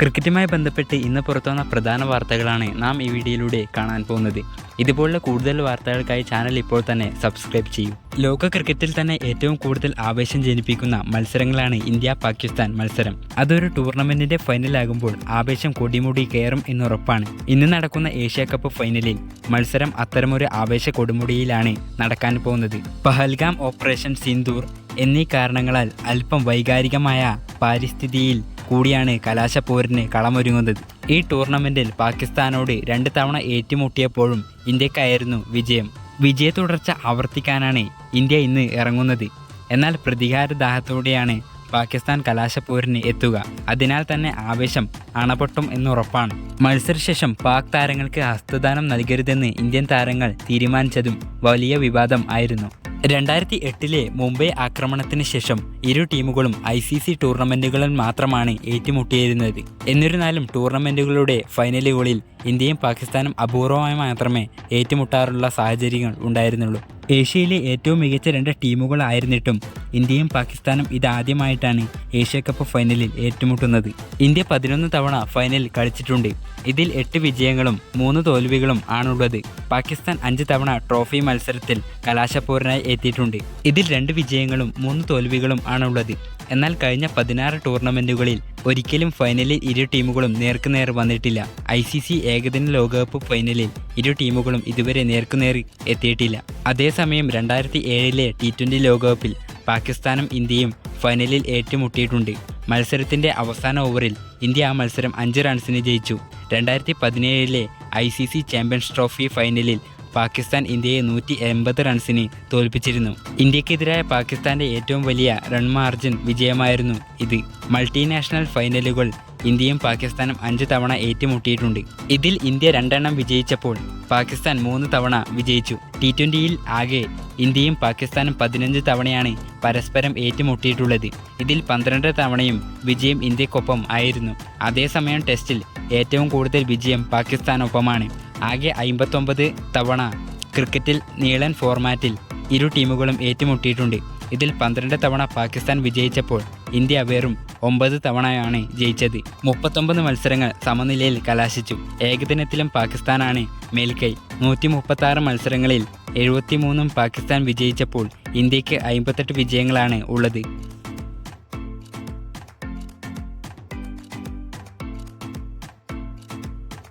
ക്രിക്കറ്റുമായി ബന്ധപ്പെട്ട് ഇന്ന് പുറത്തുവന്ന പ്രധാന വാർത്തകളാണ് നാം ഈ വീഡിയോയിലൂടെ കാണാൻ പോകുന്നത്. ഇതുപോലുള്ള കൂടുതൽ വാർത്തകൾക്കായി ചാനൽ ഇപ്പോൾ തന്നെ സബ്സ്ക്രൈബ് ചെയ്യും. ലോക ക്രിക്കറ്റിൽ തന്നെ ഏറ്റവും കൂടുതൽ ആവേശം ജനിപ്പിക്കുന്ന മത്സരങ്ങളാണ് ഇന്ത്യ പാകിസ്ഥാൻ മത്സരം. അതൊരു ടൂർണമെന്റിന്റെ ഫൈനലാകുമ്പോൾ ആവേശം കൊടിമുടി കയറും എന്നുറപ്പാണ്. ഇന്ന് നടക്കുന്ന ഏഷ്യ കപ്പ് ഫൈനലിൽ മത്സരം അത്തരമൊരു ആവേശ കൊടുമുടിയിലാണ് നടക്കാൻ പോകുന്നത്. പഹൽഗാം ഓപ്പറേഷൻ സിന്ദൂർ എന്നീ കാരണങ്ങളാൽ അല്പം വൈകാരികമായ പാരിസ്ഥിതിയിൽ കൂടിയാണ് കലാശപ്പോരിന് കളമൊരുങ്ങുന്നത്. ഈ ടൂർണമെന്റിൽ പാകിസ്ഥാനോട് രണ്ട് തവണ ഏറ്റുമുട്ടിയപ്പോഴും ഇന്ത്യക്കായിരുന്നു വിജയം. വിജയ തുടർച്ച ആവർത്തിക്കാനാണ് ഇന്ത്യ ഇന്ന് ഇറങ്ങുന്നത്. എന്നാൽ പ്രതികാരദാഹത്തോടെയാണ് പാകിസ്ഥാൻ കലാശപ്പോരിന് എത്തുക. അതിനാൽ തന്നെ ആവേശം അണപൊട്ടും എന്നുറപ്പാണ്. മത്സരശേഷം പാക് താരങ്ങൾക്ക് ഹസ്തദാനം നൽകരുതെന്ന് ഇന്ത്യൻ താരങ്ങൾ തീരുമാനിച്ചതും വലിയ വിവാദം ആയിരുന്നു. രണ്ടായിരത്തി എട്ടിലെ മുംബൈ ആക്രമണത്തിന് ശേഷം ഇരു ടീമുകളും ഐ സി സി ടൂർണമെന്റുകളിൽ മാത്രമാണ് ഏറ്റുമുട്ടിയിരുന്നത്. എന്നിരുന്നാലും ടൂർണമെന്റുകളുടെ ഫൈനലുകളിൽ ഇന്ത്യയും പാകിസ്ഥാനും അപൂർവമായി മാത്രമേ ഏറ്റുമുട്ടാറുള്ള സാഹചര്യങ്ങൾ ഉണ്ടായിരുന്നുള്ളൂ. ഏഷ്യയിലെ ഏറ്റവും മികച്ച രണ്ട് ടീമുകളായിരുന്നിട്ടും ഇന്ത്യയും പാകിസ്ഥാനും ഇതാദ്യമായിട്ടാണ് ഏഷ്യ കപ്പ് ഫൈനലിൽ ഏറ്റുമുട്ടുന്നത്. ഇന്ത്യ പതിനൊന്ന് തവണ ഫൈനലിൽ കളിച്ചിട്ടുണ്ട്. ഇതിൽ എട്ട് വിജയങ്ങളും മൂന്ന് തോൽവികളും ആണുള്ളത്. പാകിസ്ഥാൻ അഞ്ച് തവണ ട്രോഫി മത്സരത്തിൽ കലാശപ്പോരനായി എത്തിയിട്ടുണ്ട്. ഇതിൽ രണ്ട് വിജയങ്ങളും മൂന്ന് തോൽവികളും ആണുള്ളത്. എന്നാൽ കഴിഞ്ഞ പതിനാറ് ടൂർണമെന്റുകളിൽ ഒരിക്കലും ഫൈനലിൽ ഇരു ടീമുകളും നേർക്കുനേർ വന്നിട്ടില്ല. ഐ സി സി ഏകദിന ലോകകപ്പ് ഫൈനലിൽ ഇരു ടീമുകളും ഇതുവരെ നേർക്കുനേർ എത്തിയിട്ടില്ല. അതേസമയം രണ്ടായിരത്തി ഏഴിലെ ടി ട്വന്റി ലോകകപ്പിൽ പാകിസ്ഥാനും ഇന്ത്യയും ഫൈനലിൽ ഏറ്റുമുട്ടിയിട്ടുണ്ട്. മത്സരത്തിന്റെ അവസാന ഓവറിൽ ഇന്ത്യ ആ മത്സരം അഞ്ച് റൺസിന് ജയിച്ചു. രണ്ടായിരത്തി പതിനേഴിലെ I C C champions trophy ഫൈനലിൽ പാകിസ്ഥാൻ ഇന്ത്യയെ നൂറ്റി എൺപത് റൺസിന് തോൽപ്പിച്ചിരുന്നു. ഇന്ത്യക്കെതിരായ പാകിസ്ഥാന്റെ ഏറ്റവും വലിയ റൺ മാർജിൻ വിജയമായിരുന്നു ഇത്. മൾട്ടിനാഷണൽ ഫൈനലുകൾ ഇന്ത്യയും പാകിസ്ഥാനും അഞ്ച് തവണ ഏറ്റുമുട്ടിയിട്ടുണ്ട്. ഇതിൽ ഇന്ത്യ രണ്ടെണ്ണം വിജയിച്ചപ്പോൾ പാകിസ്ഥാൻ മൂന്ന് തവണ വിജയിച്ചു. ടി ട്വന്റിയിൽ ആകെ ഇന്ത്യയും പാകിസ്ഥാനും പതിനഞ്ച് തവണയാണ് പരസ്പരം ഏറ്റുമുട്ടിയിട്ടുള്ളത്. ഇതിൽ പന്ത്രണ്ട് തവണയും വിജയം ഇന്ത്യക്കൊപ്പം ആയിരുന്നു. അതേസമയം ടെസ്റ്റിൽ ഏറ്റവും കൂടുതൽ വിജയം പാകിസ്ഥാനൊപ്പമാണ്. ആകെ അമ്പത്തൊമ്പത് തവണ ക്രിക്കറ്റിൽ നീളൻ ഫോർമാറ്റിൽ ഇരു ടീമുകളും ഏറ്റുമുട്ടിയിട്ടുണ്ട്. ഇതിൽ പന്ത്രണ്ട് തവണ പാകിസ്ഥാൻ വിജയിച്ചപ്പോൾ ഇന്ത്യ വെറും ഒമ്പത് തവണയാണ് ജയിച്ചത്. മുപ്പത്തൊമ്പത് മത്സരങ്ങൾ സമനിലയിൽ കലാശിച്ചു. ഏകദിനത്തിലും പാകിസ്ഥാനാണ് മേൽക്കൈ. നൂറ്റി മുപ്പത്തി മത്സരങ്ങളിൽ എഴുപത്തിമൂന്നും പാകിസ്ഥാൻ വിജയിച്ചപ്പോൾ ഇന്ത്യയ്ക്ക് അമ്പത്തെട്ട് വിജയങ്ങളാണ് ഉള്ളത്.